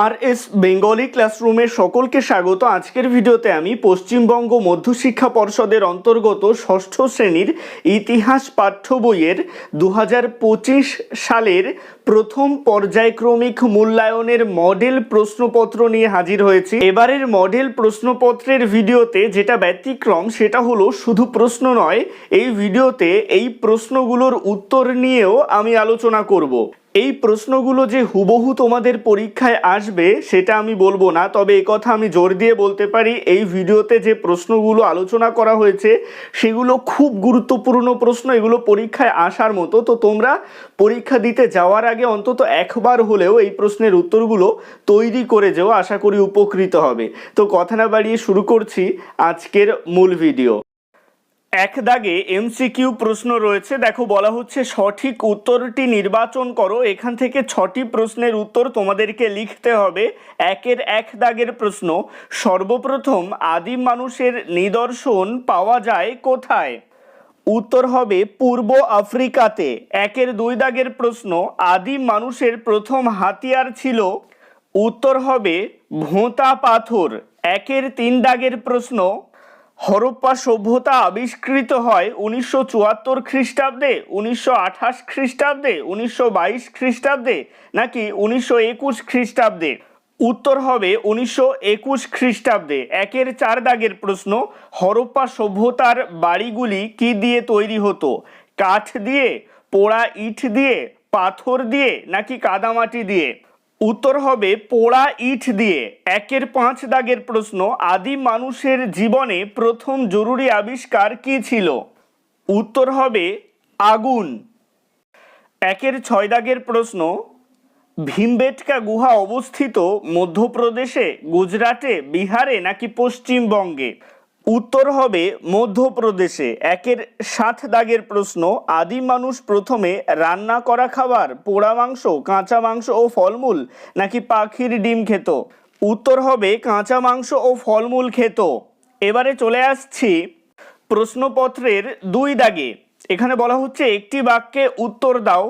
আর S Bengali ক্লাসরুমের সকলকে স্বাগত। আজকের ভিডিওতে আমি পশ্চিমবঙ্গ মধ্যশিক্ষা পর্ষদের অন্তর্গত ষষ্ঠ শ্রেণির ইতিহাস পাঠ্য বইয়ের দু হাজার পঁচিশ সালের প্রথম পর্যায়ক্রমিক মূল্যায়নের মডেল প্রশ্নপত্র নিয়ে হাজির হয়েছি। এবারের মডেল প্রশ্নপত্রের ভিডিওতে যেটা ব্যতিক্রম সেটা হলো শুধু প্রশ্ন নয়, এই ভিডিওতে এই প্রশ্নগুলোর উত্তর নিয়েও আমি আলোচনা করব। এই প্রশ্নগুলো যে হুবহু তোমাদের পরীক্ষায় আসবে, সেটা আমি বলব না। তবে কথা আমি জোর দিয়ে বলতে পারি, এই ভিডিওতে যে প্রশ্নগুলো আলোচনা করা হয়েছে, সেগুলো খুব গুরুত্বপূর্ণ প্রশ্ন। এগুলো পরীক্ষায় আসার মতো। তো তোমরা পরীক্ষা দিতে যাওয়ার আগে অন্তত একবার হলেও এই প্রশ্নের উত্তরগুলো তৈরি করে যেও, আশা করি উপকৃত হবে। তো কথা না বাড়িয়ে শুরু করছি আজকের মূল ভিডিও। এক দাগে এমসিকিউ প্রশ্ন রয়েছে। দেখো, বলা হচ্ছে সঠিক উত্তরটি নির্বাচন করো। এখান থেকে ছটি প্রশ্নের উত্তর তোমাদেরকে লিখতে হবে। একের এক দাগের প্রশ্ন, সর্বপ্রথম আদিম মানুষের নিদর্শন পাওয়া যায় কোথায়? উত্তর হবে পূর্ব আফ্রিকাতে। একের দুই দাগের প্রশ্ন, আদিম মানুষের প্রথম হাতিয়ার ছিল। উত্তর হবে ভোঁতা পাথর। একের তিন দাগের প্রশ্ন হরপ্পা সভ্যতা আবিষ্কৃত হয় উনিশশো চুয়াত্তর খ্রিস্টাব্দে, উনিশশো আঠাশ খ্রিস্টাব্দে, উনিশশো বাইশ খ্রিস্টাব্দে নাকি উনিশশো একুশ খ্রিস্টাব্দে? উত্তর হবে উনিশশো একুশ খ্রিস্টাব্দে। একের চার দাগের প্রশ্ন, হরপ্পা সভ্যতার বাড়িগুলি কি দিয়ে তৈরি হতো? কাঠ দিয়ে, পোড়া ইট দিয়ে, পাথর দিয়ে নাকি কাদামাটি দিয়ে? উত্তর হবে পোড়া ইট দিয়ে। একের পাঁচ দাগের প্রশ্ন আদিম মানুষের জীবনে প্রথম জরুরি আবিষ্কার কি ছিল? উত্তর হবে আগুন। একের ছয় দাগের প্রশ্ন, ভীমবেটকা গুহা অবস্থিত মধ্যপ্রদেশে, গুজরাটে, বিহারে নাকি পশ্চিমবঙ্গে? উত্তর হবে মধ্যপ্রদেশে। একের সাত দাগের প্রশ্ন আদিম মানুষ প্রথমে রান্না করা খাবার, পোড়া মাংস, কাঁচা মাংস ও ফলমূল নাকি পাখির ডিম খেত? উত্তর হবে কাঁচা মাংস ও ফলমূল খেত। এবারে চলে আসছি প্রশ্নপত্রের দুই দাগে। এখানে বলা হচ্ছে, একটি বাক্যে উত্তর দাও।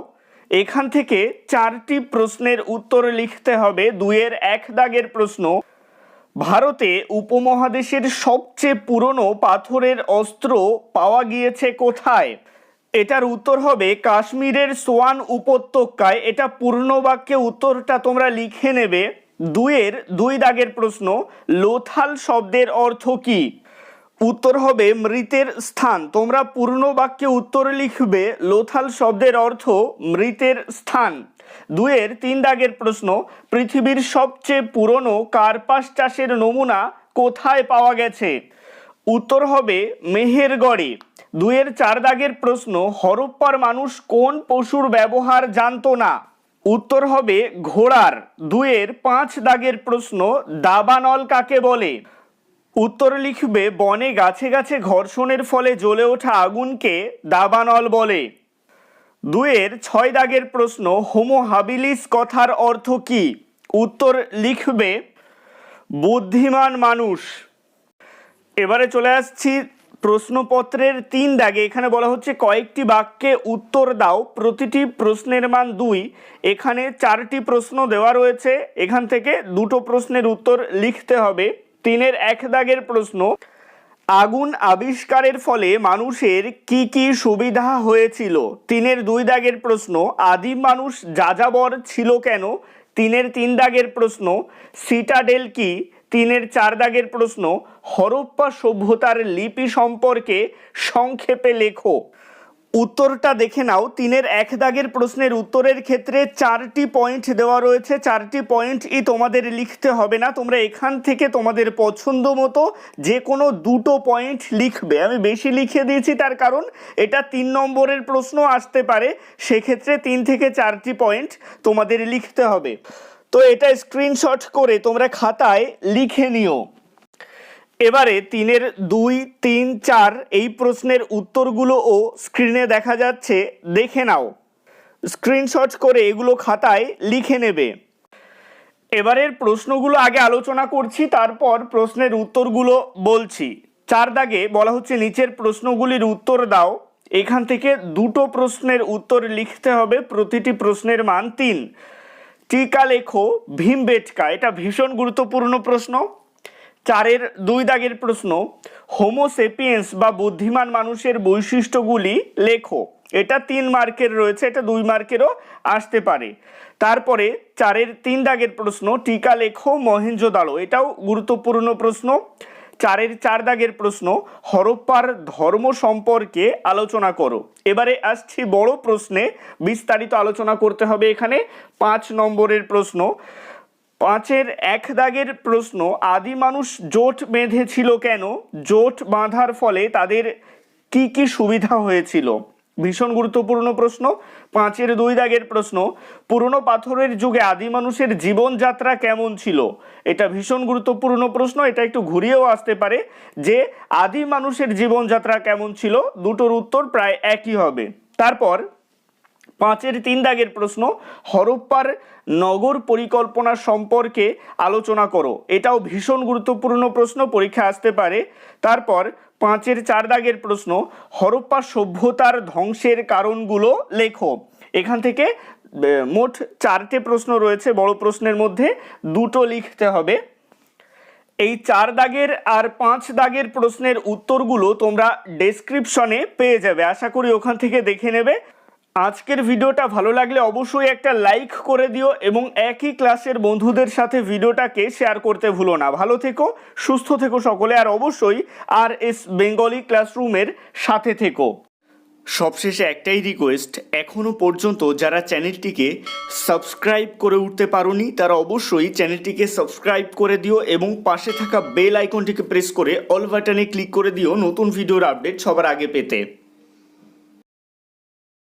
এখান থেকে চারটি প্রশ্নের উত্তর লিখতে হবে। দুইয়ের এক দাগের প্রশ্ন ভারতে উপমহাদেশের সবচেয়ে পুরনো পাথরের অস্ত্র পাওয়া গিয়েছে কোথায়? এটার উত্তর হবে কাশ্মীরের সোয়ান উপত্যকায়। এটা পূর্ণ বাক্যে উত্তরটা তোমরা লিখে নেবে। দুইয়ের দুই দাগের প্রশ্ন, লোথাল শব্দের অর্থ কি? উত্তর হবে মৃতের স্থান। তোমরা পূর্ণ বাক্যে উত্তর লিখবে, লোথাল শব্দের অর্থ মৃতের স্থান। দুয়ের তিন দাগের প্রশ্ন, পৃথিবীর সবচেয়ে পুরনো কার্পাস চাষের নমুনা কোথায় পাওয়া গেছে? উত্তর হবে মেহেরগড়ে। দুয়ের চার দাগের প্রশ্ন, হরপ্পার মানুষ কোন পশুর ব্যবহার জানতো না? উত্তর হবে ঘোড়ার। দুয়ের পাঁচ দাগের প্রশ্ন, দাবানল কাকে বলে? উত্তর লিখবে, বনে গাছে গাছে ঘর্ষণের ফলে জ্বলে ওঠা আগুনকে দাবানল বলে। দুয়ের ছয় দাগের প্রশ্ন, হোমো হাবিলিস কথার অর্থ কি? উত্তর লিখবে, বুদ্ধিমান মানুষ। এবারে চলে আসছি প্রশ্নপত্রের তিন দাগে। এখানে বলা হচ্ছে, কয়েকটি বাক্যে উত্তর দাও। প্রতিটি প্রশ্নের মান দুই। এখানে চারটি প্রশ্ন দেওয়া রয়েছে। এখান থেকে দুটো প্রশ্নের উত্তর লিখতে হবে। তিনের এক দাগের প্রশ্ন আগুন আবিষ্কারের ফলে মানুষের কি কি সুবিধা হয়েছিল? তিনের দুই দাগের প্রশ্ন, আদিম মানুষ যাযাবর ছিল কেন? তিনের তিন দাগের প্রশ্ন, সিটাডেল কি? তিনের চার দাগের প্রশ্ন, হরপ্পা সভ্যতার লিপি সম্পর্কে সংক্ষেপে লেখো। উত্তরটা দেখে নাও। তিনের এক দাগের প্রশ্নের উত্তরের ক্ষেত্রে চারটি পয়েন্ট দেওয়া রয়েছে। চারটি পয়েন্টই তোমাদের লিখতে হবে না। তোমরা এখান থেকে তোমাদের পছন্দ মতো যে কোনো দুটো পয়েন্ট লিখবে। আমি বেশি লিখে দিয়েছি তার কারণ এটা তিন নম্বরের প্রশ্ন আসতে পারে। সেক্ষেত্রে তিন থেকে চারটি পয়েন্ট তোমাদের লিখতে হবে। তো এটা স্ক্রিনশট করে তোমরা খাতায় লিখে নিও। এবারে তিনের দুই, তিন, চার এই প্রশ্নের উত্তরগুলোও স্ক্রিনে দেখা যাচ্ছে, দেখে নাও। স্ক্রিনশট করে এগুলো খাতায় লিখে নেবে। এবারের প্রশ্নগুলো আগে আলোচনা করছি, তারপর প্রশ্নের উত্তরগুলো বলছি। চার দাগে বলা হচ্ছে, নিচের প্রশ্নগুলির উত্তর দাও। এখান থেকে দুটো প্রশ্নের উত্তর লিখতে হবে, প্রতিটি প্রশ্নের মান তিন। টিকা লেখো, ভীমবেটকা। এটা ভীষণ গুরুত্বপূর্ণ প্রশ্ন। চারের দুই দাগের প্রশ্ন হোমোসেপিয়েন্স বা বুদ্ধিমান মানুষের বৈশিষ্ট্যগুলি লেখো। এটা তিন মার্কের রয়েছে, এটা দুই মার্কেরও আসতে পারে। তারপরে চারের তিন দাগের প্রশ্ন, টিকা লেখো মহেঞ্জোদাড়ো এটাও গুরুত্বপূর্ণ প্রশ্ন। চারের চার দাগের প্রশ্ন, হরপ্পার ধর্ম সম্পর্কে আলোচনা করো। এবারে আসছি বড় প্রশ্নে, বিস্তারিত আলোচনা করতে হবে এখানে। পাঁচ নম্বরের প্রশ্ন পাঁচের এক দাগের প্রশ্ন, আদি মানুষ জোট বেঁধেছিল কেন? জোট বাঁধার ফলে তাদের কি কি সুবিধা হয়েছিল? ভীষণ গুরুত্বপূর্ণ প্রশ্ন, পাঁচের দুই দাগের প্রশ্ন, পুরনো পাথরের যুগে আদি মানুষের জীবনযাত্রা কেমন ছিল? এটা ভীষণ গুরুত্বপূর্ণ প্রশ্ন, এটা একটু ঘুরিয়েও আসতে পারে যে আদি মানুষের জীবনযাত্রা কেমন ছিল? দুটোর উত্তর প্রায় একই হবে। তারপর পাঁচের তিন দাগের প্রশ্ন, হরপ্পার নগর পরিকল্পনা সম্পর্কে আলোচনা করো। এটাও ভীষণ গুরুত্বপূর্ণ প্রশ্ন, পরীক্ষা আসতে পারে। তারপর পাঁচের চার দাগের প্রশ্ন, হরপ্পা সভ্যতার ধ্বংসের কারণগুলো লেখো। এখান থেকে মোট চারটে প্রশ্ন রয়েছে, বড় প্রশ্নের মধ্যে দুটো লিখতে হবে। এই চার দাগের আর পাঁচ দাগের প্রশ্নের উত্তরগুলো তোমরা ডেসক্রিপশনে পেয়ে যাবে। আশা করি ওখান থেকে দেখে নেবে। আজকের ভিডিওটা ভালো লাগলে অবশ্যই একটা লাইক করে দিও এবং একই ক্লাসের বন্ধুদের সাথে ভিডিওটাকে শেয়ার করতে ভুলো না। ভালো থেকো, সুস্থ থেকো সকলে, আর অবশ্যই আর এস বেঙ্গলি ক্লাসরুমের সাথে থেকো। সবশেষে একটাই রিকোয়েস্ট এখনও পর্যন্ত যারা চ্যানেলটিকে সাবস্ক্রাইব করে উঠতে পারোনি, তারা অবশ্যই চ্যানেলটিকে সাবস্ক্রাইব করে দিও এবং পাশে থাকা বেল আইকনটিকে প্রেস করে অল বাটনে ক্লিক করে দিও নতুন ভিডিওর আপডেট সবার আগে পেতে।